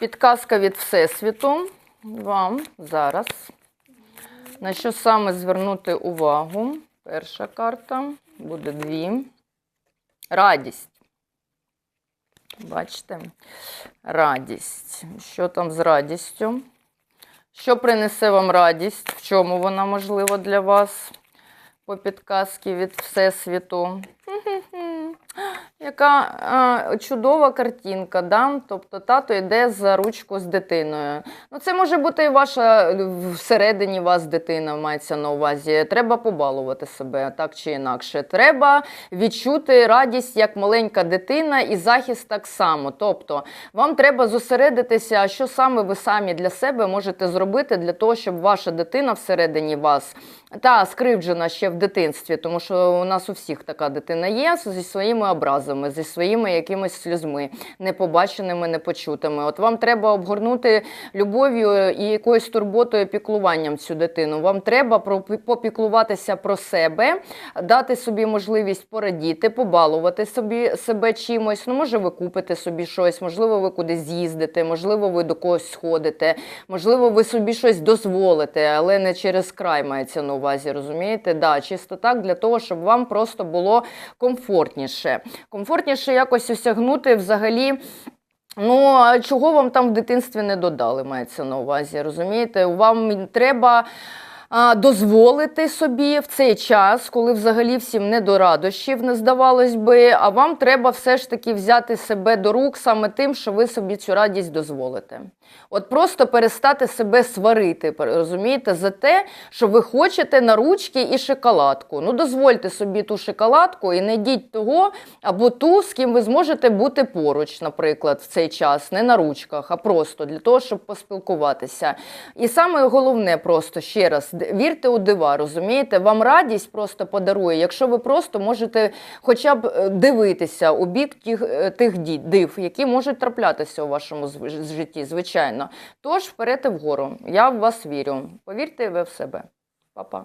Підказка від Всесвіту вам зараз. На що саме звернути увагу? Перша карта, буде дві. Радість. Бачите? Радість. Що там з радістю? Що принесе вам радість? В чому вона можлива для вас? По підказці від Всесвіту. Хм-хм-хм. Яка а, чудова картинка, да? тобто тато йде за ручку з дитиною. Ну, це може бути і ваша всередині вас дитина мається на увазі. Треба побалувати себе так чи інакше. Треба відчути радість як маленька дитина і захист так само. Тобто, вам треба зосередитися, що саме ви самі для себе можете зробити для того, щоб ваша дитина всередині вас та скривджена ще в дитинстві, тому що у нас у всіх така дитина є зі своїми образами, зі своїми якимись сльозми, непобаченими, непочутими. От вам треба обгорнути любов'ю і якоюсь турботою, піклуванням цю дитину. Вам треба попіклуватися про себе, дати собі можливість порадіти, побалувати собі себе чимось. Ну, може, ви купите собі щось, можливо, ви кудись з'їздите, можливо, ви до когось сходите, можливо, ви собі щось дозволите, але не через край мається на увазі, розумієте? Да, чисто так для того, щоб вам просто було комфортніше. Комфортніше якось осягнути взагалі. Ну, а чого вам там в дитинстві не додали, мається на увазі, розумієте? Вам треба дозволити собі в цей час, коли взагалі всім не до радощів, не здавалось би, а вам треба все ж таки взяти себе до рук саме тим, що ви собі цю радість дозволите. От просто перестати себе сварити, розумієте, за те, що ви хочете на ручки і шоколадку. Ну, дозвольте собі ту шоколадку і знайдіть того або ту, з ким ви зможете бути поруч, наприклад, в цей час, не на ручках, а просто для того, щоб поспілкуватися. І саме головне, просто ще раз, вірте у дива, розумієте? Вам радість просто подарує, якщо ви просто можете хоча б е, дивитися у бік тих, е, тих див, які можуть траплятися у вашому житті, звичайно. Тож вперед і вгору. Я в вас вірю. Повірте ви в себе. Па-па.